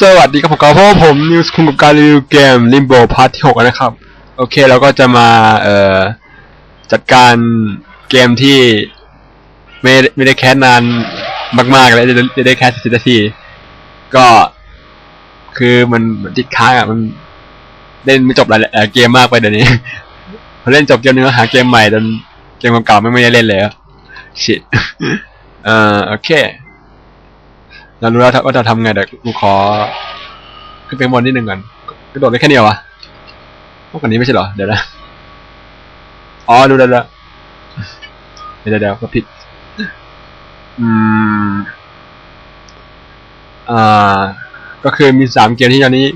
สวัสดีครับผมกับพวกผมนิวส์คุงกับการรีวิวเกม Limbo พาร์ทที่6นะครับ โอเคเราก็จะมาเอ่อจัดการเกมที่ไม่ไม่ได้แคสนานมากๆแล้วจะจะได้แคสสิบนาที ก็คือมันมันติดค้างอะมันเล่นไม่จบหลายเกมมากไปเดี๋ยวนี้พอเล่นจบเกมนึงก็หาเกมใหม่จนเกมเก่าๆไม่ไม่ได้เล่นเลยอะชิตเอ่อโอเค เรารู้แล้วว่าจะทำไงเดี๋ยวกูขอขึ้นไปบนนิดนึงก่อนกระโดดได้แค่นี้เหรอวะพวกคนนี้ไม่ใช่เหรอ เดี๋ยวนะอ๋อดูแล้วเดี๋ยวเดี๋ยวก็ผิด อืม อ่า ก็คือมีสามเกมที่ตอนนี้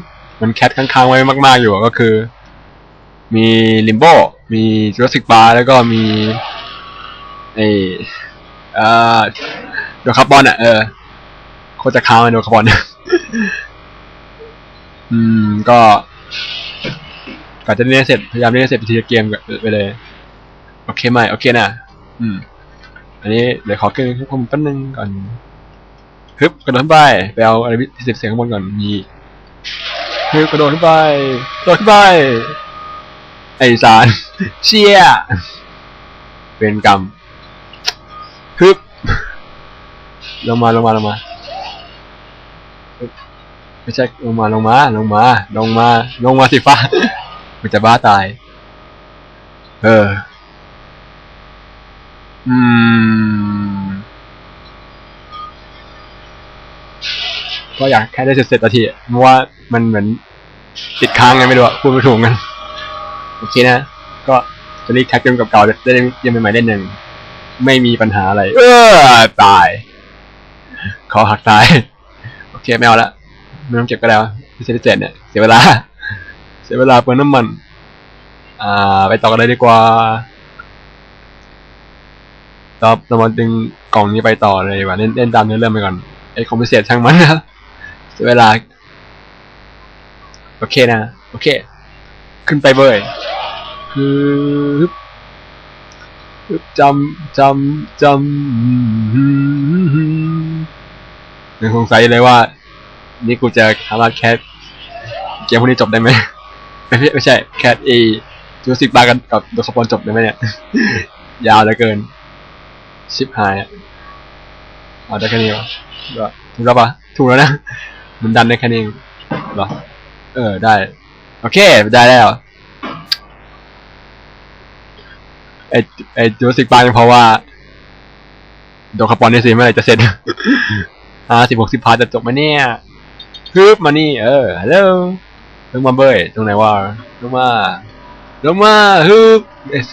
มันแคทค้างๆไว้มาก ๆ อยู่ก็คือ มีลิมโบมีจูราสสิกบาร์แล้วก็มีไออ่าโดคาร์บอนอะ เออ โคตรจะค้างเลยโดนคาร์บอนอืม ก็ก่อนจะเล่นเสร็จพยายามเล่นเสร็จไปทีละเกมไปเลย โอเคไหมโอเคนะอืม อันนี้เดี๋ยวขอเกินควบคุมแป๊บนึงก่อนฮึบกระโดดขึ้นไปไปเอาอะไรที่สิบเสียงข้างบนก่อนมีฮึบกระโดดขึ้นไปกระโดดขึ้นไปไอสารเชี่ยเป็นกรรมฮึบลงมาลงมาลงมา ไม่ใช่ลงมาลงมาลงมาลงมาลงมาสิฟ้ามันจะบ้าตาย เออ อืม ก็อยากแค่ได้เสร็จสร็จนาทีเพราะว่ามันเหมือนติดค้างไงไม่รู้พูดไม่ถูกกัน โอเคนะ ก็จะรีแคปเกมกับเก่าๆได้เล่นเกมใหม่ๆเล่นหนึ่ง ไม่มีปัญหาอะไร เออ ตาย ขอหักตาย โอเคไม่เอาละ ไม่ต้องเก็บก็แล้วพิเศษพิเศษเนี่ยเสียเวลา เสียเวลาเปลืองน้ำมัน อ่า ไปต่อกันเลยดีกว่าเราเรามาดึงกล่องนี้ไปต่อเลยว่าเล่นเล่นตามเนื้อเรื่องไปก่อนไอ้คอมพิเศษช่างมันนะเสียเวลา โอเคนะ โอเค ขึ้นไปเว้ยคือฮึบฮึบจำจำจำยังสงสัยเลยว่า นี่กูจะสามารแคสเกมพวกนี้จบได้ไหมไม่ใช่ไม่ใช่แคสเอจูสิกบากันกับโดสปอนจบได้ไหมเนี่ย ยาวเหลือเกิน ชิปหายอะเอาได้แค่นี้เหรอถูกแล้วปะถูกแล้วนะ มันดันได้แค่นี้เหรอ เออได้ โอเค ได้แล้วไอไอจูสิกบาร์เพราะว่าโดคาร์บอนนี่สิเมื่อไหร่จะเสร็จห้าสิบหกสิบพาร์ทจะจบไหมเนี่ย ฮึบมานี่เออฮัลโหลลงมาเบยตรงไหนวะลงมาลงมาฮึบเอส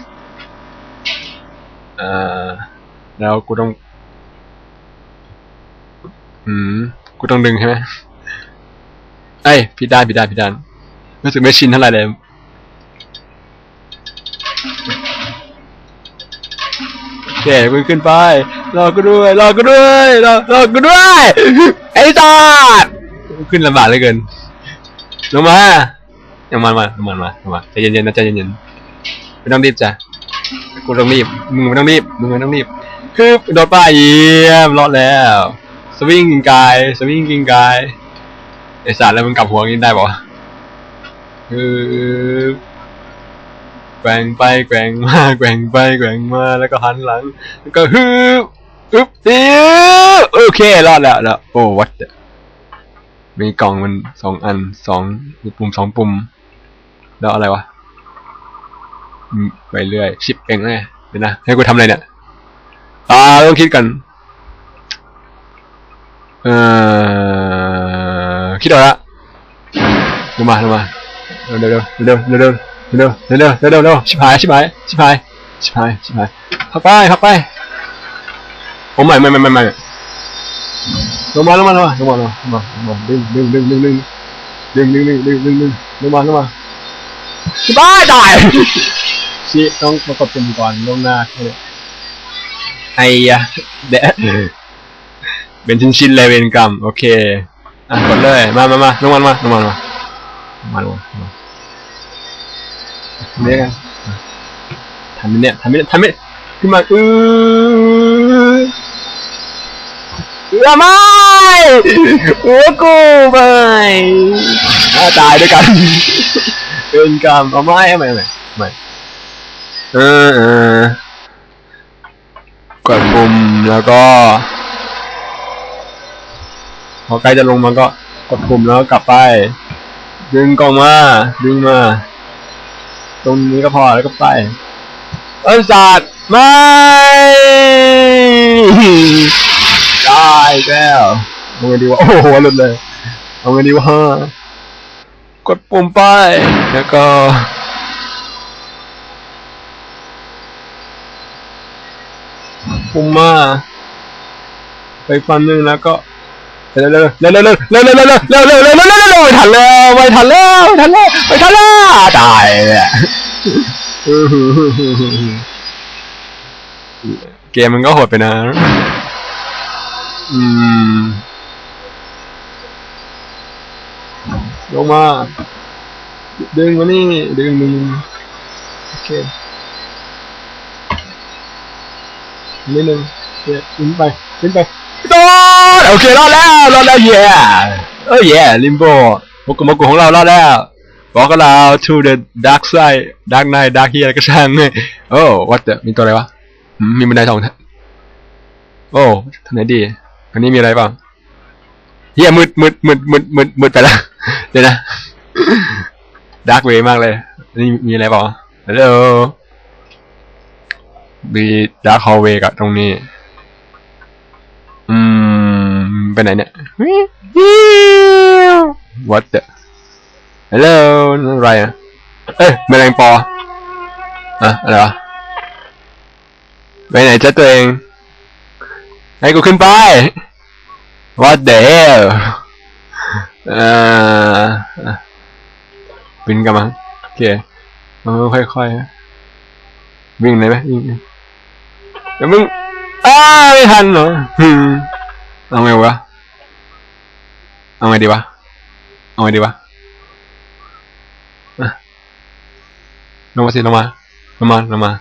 อ่าแล้วกูต้องอืมกูต้องดึงใช่ไหมเอ้พี่ด้านพี่ด้านพี่ด้านรู้สึกไม่ชินเท่าไหร่เลยโอเคมึงขึ้นไปรอกูด้วยรอกูด้วยรอรอกูด้วย ไอ้สัส ขึ้นลำบากเหลือเกินลงมายังมามาลงมามาลงมาใจเย็นๆนะใจเย็นๆไม่ต้องรีบจ้ะกูต้องรีบมึงไม่ต้องรีบมึงไม่ต้องรีบคือโดดป้ายเยี่ยมรอดแล้วสวิงกิงกายสวิงกิงกายไอสัสแล้วมึงกลับหัวกินได้ปะคือแกว่งไปแกว่งมาแกว่งไปแกว่งมาแล้วก็หันหลังแล้วก็ฮึบฮึบเดียโอเครอดแล้วแล้วโอ้วัด มีกล่องมันสองอันสองปุ่มสองปุ่ม แล้วอะไรวะไปเรื่อยชิปเองไงเดี๋ยวนะ ให้กูทำอะไรเนี่ย อ่าต้องคิดกัน เอ่อ คิดเอาละลงมาลงมาเร็วเร็วเร็วเร็วเร็วเร็วเร็วเร็วเร็วชิบหายชิบหายชิบหายชิบหายชิบหายพักไปพักไปโอ้ไม่ไม่ไม่ไม่ ลงมาลงมาลงมาลงมาลงมาลงมาลงมาดึงดึงดึงดึงดึงดึงดึงดึงดึงดึงดึงลงมาลงมาชิบหายตายชิต้องประกอบเป็นก่อนลงหน้าเลยไอ้ยะเดะเป็นชิ้นชิ้นๆเลยเวรกรรม โอเคอะกดเลยมามามาลงมาลงมาลงมาลงมาลงมาลงมาลงมาเนี่ยกันทำเนี่ยทำเนี่ยทำเนี่ยขึ้นมาอือ เอือไม่หัวกูไม่อ่าตายด้วยกัน เป็นกรรมเอาไม่เอาไม่ไม่ไม่เออเออกดปุ่มแล้วก็ พอใกล้จะลงมันก็กดปุ่มแล้วกลับไป ดึงกล่องมา ดึงมา ตรงนี้ก็พอแล้วก็ไป เอินศาสตร์ ไม่ได้แล้วเอาไงดีวะ โอ้โหหลุดเลย เอาไงดีวะกดปุ่มไป แล้วก็ปุ่มมาไปฟันนึงแล้วก็เร็วเร็วเร็วเร็วเร็วเร็วเร็วเร็วเร็วเร็วเร็วเร็วเร็วเร็วเร็วไม่ทันแล้วไม่ทันแล้วไม่ทันแล้วไม่ทันแล้วตายเลยอะเกมมันก็โหดไปนะ อืมลงมา ดึงมานี่ ดึงดึงโอเคนิดนึงโอเคขึ้นไปขึ้นไปโดนโอเครอดแล้วรอดแล้วเย่เออเย่ลิมโบมกุมกุของเรารอดแล้วบอกกับเรา to the dark side dark night dark เฮียอะไรก็ช่างเนี่ยโอ้วัดเดมีตัวอะไรวะอืม มีบันไดสองทางโอ้ทางไหนดี อันนี้มีอะไรบ้างเฮียมืดมืดมืดมืดมืดมืดไปล้วเดี๋ยวนะดาร์กเวย์มากเลย นี่มีอะไรเปล่าฮัลโหลมีดาร์กฮอลเวย์กับตรงนี้ อืม ไปไหนเนี่ย what the ฮัลโหลอะไรอะ เอ้ยแมลงปอ อะ อะไรวะ ไปไหนจ้าตัวเองให้กูขึ้นไป what the hell เอ่อบินกันมาโอเคเออค่อยๆวิ่งเลยไหมวิ่งเดี๋ยวมึงอ้าไม่ทันเหรอเอาไงวะเอาไงดีวะเอาไงดีวะลงมาสิลงมาลงมาลงมา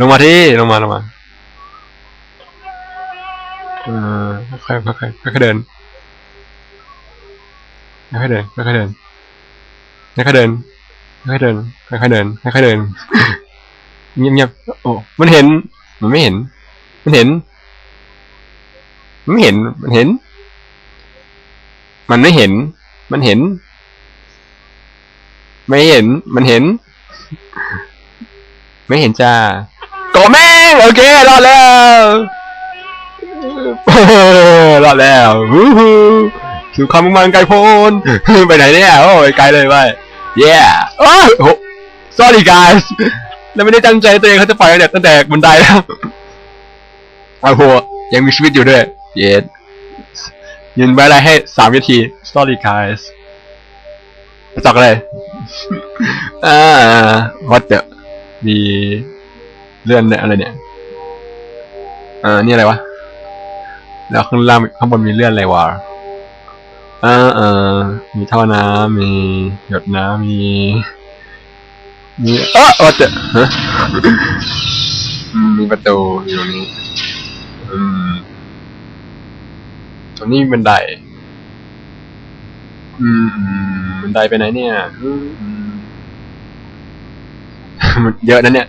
ลงมาที่ลงมาลงมาเออค่อยค่อยๆค่อยๆเดินค่อยๆเดินค่อยๆเดินค่อยๆเดินค่อยๆเดินค่อยๆเดินค่อยเดินเงียบๆโอ้มันเห็น มันไม่เห็น มันเห็น มันไม่เห็น มันเห็น มันไม่เห็น มันเห็น ไม่เห็น มันเห็น ไม่เห็นจ้า โกแม่ง โอเค รอดแล้วรอดแล้ววู้ฮู้สู่ความมุ่งมั่นไกลโพ้นไปไหนเนี่ย โอ้ยไกลเลยไป yeah โอ้โอ้ sorry guys แล้วไม่ได้ตั้งใจตัวเองเขาจะปล่อยตั้งแต่ตั้งแต่บันไดแล้วโอ้โหยังมีชีวิตอยู่ด้วย เย็ดยืนไว้อะไรให้สามวิธี sorry guys ไปจอกเลยอ่า what the มี เลื่อนเนี่ยอะไรเนี่ยอ่านี่อะไรวะแล้วข้างล่างข้างบนมีเลื่อนอะไรวะอ่าเออมีท่อน้ำมีหยดน้ำมีมีเออว่าจะฮะอืมมีประตูอยู่นี้ อืมตรงนี้มีบันไดอืมอืมบันไดไปไหนเนี่ย อืมอืมมันเยอะนะเนี่ย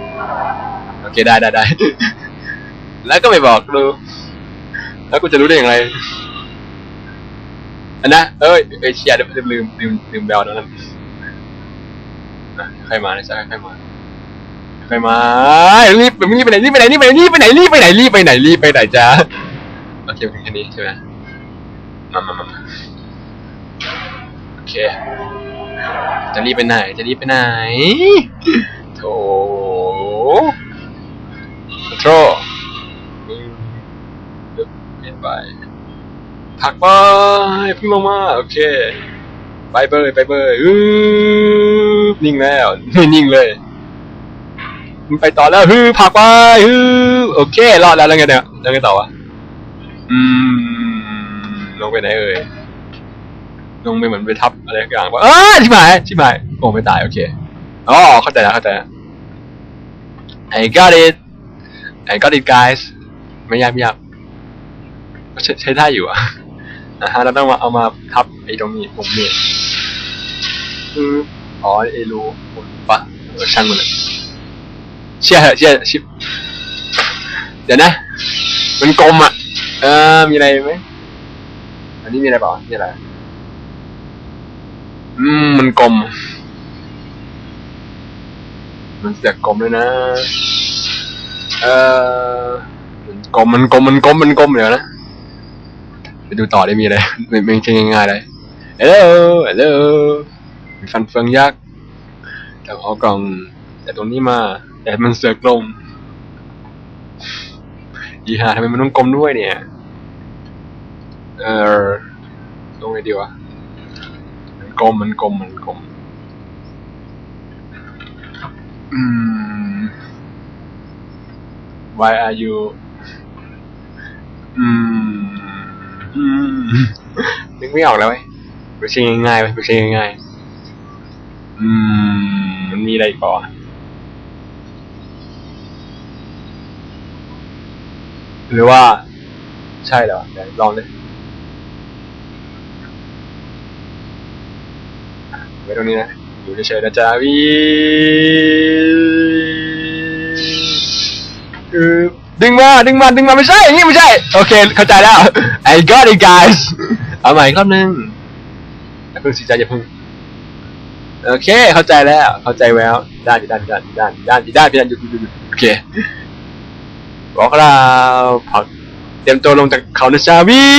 โอเคได้ได้ได้ แล้วก็ไม่บอกดู แล้วกูจะรู้ได้อย่างไรอันนะเอ้ยเอ้ยเชียร์ลืมลืมลืมลืมแบลนั้นใครมานะจ๊ะใครมาใครมารีบรีบไปไหนรีบไปไหนรีบไปไหนรีบไปไหนรีบไปไหนรีบไปไหนรีบไปไหนจ้าโอเคเพียงแค่นี้ใช่ไหมมามามามาโอเคจะรีบไปไหน จะรีบไปไหนโถ โถไปผักไปพิ่งลงมา โอเค ไปเบยไปเบยฮึบนิ่งแล้วนิ่งเลย มันไปต่อแล้วฮึบผลักไปฮึบโอเค รอดแล้วแล้วไงเนี่ยแล้วไงต่อวะ อืม ลงไปไหนเอ่ยลงไปเหมือนไปทับอะไรอย่างว่าอ้าชิบหายชิบหายโอ้ไม่ตาย โอเค อ๋อ เข้าใจแล้วเข้าใจแล้ว I got it I got it guys ไม่ยากไม่ยากใช้ใช้ได้อยู่อะนะฮะเราต้องมาเอามาทับไอ้ตรงนี้ผมนี่คืออ๋อไอ้รูปะเออช่างมันเลยเชื่อเหอเชื่อชิบเดี๋ยวนะ มันกลมอะ เออ มีอะไรไหมอันนี้มีอะไรเปล่ามีอะไร อืม มันกลม มันเสียกลมเลยนะ เออมันกลมมันกลมมันกลมมันกลมเดี๋ยวนะไปดูต่อได้มีอะไรไม่ไม่ใช่ง่ายๆเลย Hello Hello มีฟันเฟืองยักษ์แต่เอกล่อง แต่ตรงนี้มา แต่มันเสือกลมอีหาทำไมมันต้องกลมด้วยเนี่ย เออลงไงดีวะมันกลมมันกลมมันกลม อืม Why are you อืมอืมนึกไม่ออกแล้วเว้ยไม่ใช่ง่ายๆเว้ยไม่ใช่ง่ายๆอืม มันมีอะไรอีกเปล่าวะหรือว่า ใช่เหรอเดี๋ยวลองดิไว้ตรงนี้นะ อยู่เฉยๆนะจ๊ะวีคือดึงมา ดึงมา ดึงมา ไม่ใช่อย่างนี้ไม่ใช่ โอเค เข้าใจแล้ว I got it guys เอาใหม่อีกรอบหนึงอย่าเพิ่งสีใจอย่าเพิ่งโอเค เข้าใจแล้ว เข้าใจแล้ว ด้านด้านด้านด้านด้านด้านด้านหยุดหยุดหยุดหยุดโอเคบอกเราผักเตรียมตัวลงจากเขานะจ๊ะวิ่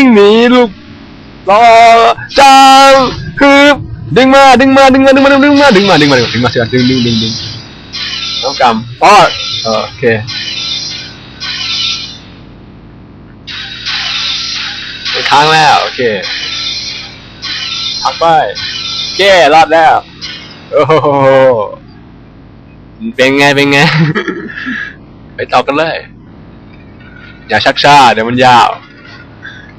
งหนีลูกรอจ้าฮึบ ดึงมาดึงมาดึงมาดึงมาดึงมาดึงมาดึงมาดึงมาดึงมาดึงดึงดึงดึงน้องกำอ๋อเออโอเคค้างแล้วโอเคพักไปโอเครอดแล้วโอ้โหเป็นไงเป็นไง ไปต่อกันเลย อย่าชักช้าเดี๋ยวมันยาว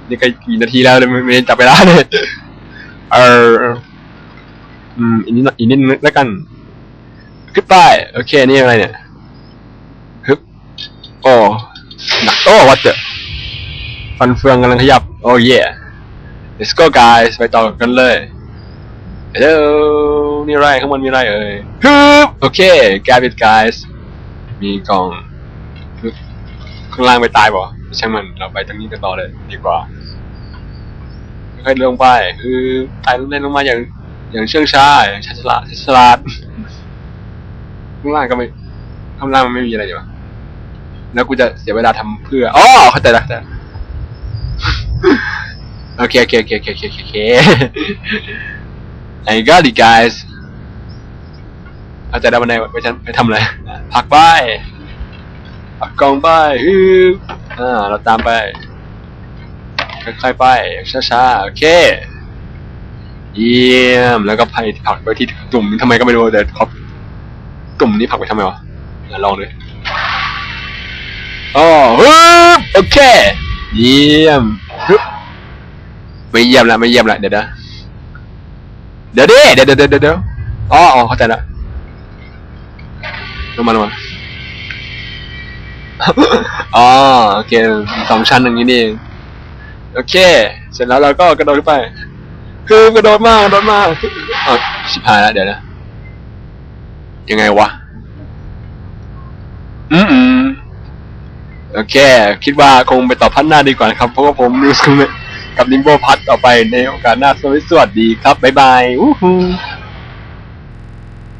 นี่ก็กี่นาทีแล้วเลยไม่ไม่ได้จับเวลาเลยเออ อืมอีกนิดอีกนิดนึงแล้วกันขึ้นไปโอเค นี่อะไรเนี่ยฮึบโอ้หนักโอ้วัดเจอฟันเฟืองกำลังขยับ โอ้เย่ let's go guys ไปต่อกันเลย hello นี่ไรข้างบนมีอะไรเอ่ยฮึบโอเค grab it guys มีกล่องฮึบข้างล่างไปตายบ่ช่มันเราไปตรงนี้กันต่อเลยดีกว่าค่อยลงไปคือตายเล่นลงมาอย่าง อย่างเชื่องช้าอย่างชันฉลาดฉลาดข้างล่างก็ไม่ข้างล่างมันไม่มีอะไรอยู่แล้วกูจะเสียเวลาทำเพื่ออ๋อเข้าใจแล้วเข้าใจแล้วโอเคโอเคโอเคโอเคโอเคโอเค I got it guys เอาใจได้วันไหนไปทำไปทำอะไรพักไปพักกองไปฮึบอ่าเราตามไปค่อยๆไปช้าๆโอเค เยี่ยม แล้วก็ไปผักไปที่ตุ่มนี้ทำไมก็ไม่รู้แต่เขาตุ่มนี้ผักไปทำไมวะลองดูอ๋อฮึบโอเค เยี่ยมฮึบไม่เยี่ยมละไม่เยี่ยมละเดี๋ยวนะเดี๋ยวดิเดี๋ยวเดี๋ยวเดี๋ยวเดี๋ยวอ๋ออ๋อเข้าใจละลงมาลงมาอ๋อโอเคสองชั้นอย่างนี้นี่เองโอเค เสร็จแล้วเราก็กระโดดขึ้นไป คือกระโดดมากกระโดดมากอ๋อชิบหายแล้วเดี๋ยวนะ ยังไงวะอืมอืมโอเค คิดว่าคงไปต่อพันหน้าดีกว่านะครับ เพราะว่าผมนิวส์กับนิมโบพัทต่อไปในโอกาสหน้าสวัสดีครับ บ๊ายบาย วู้ฮู้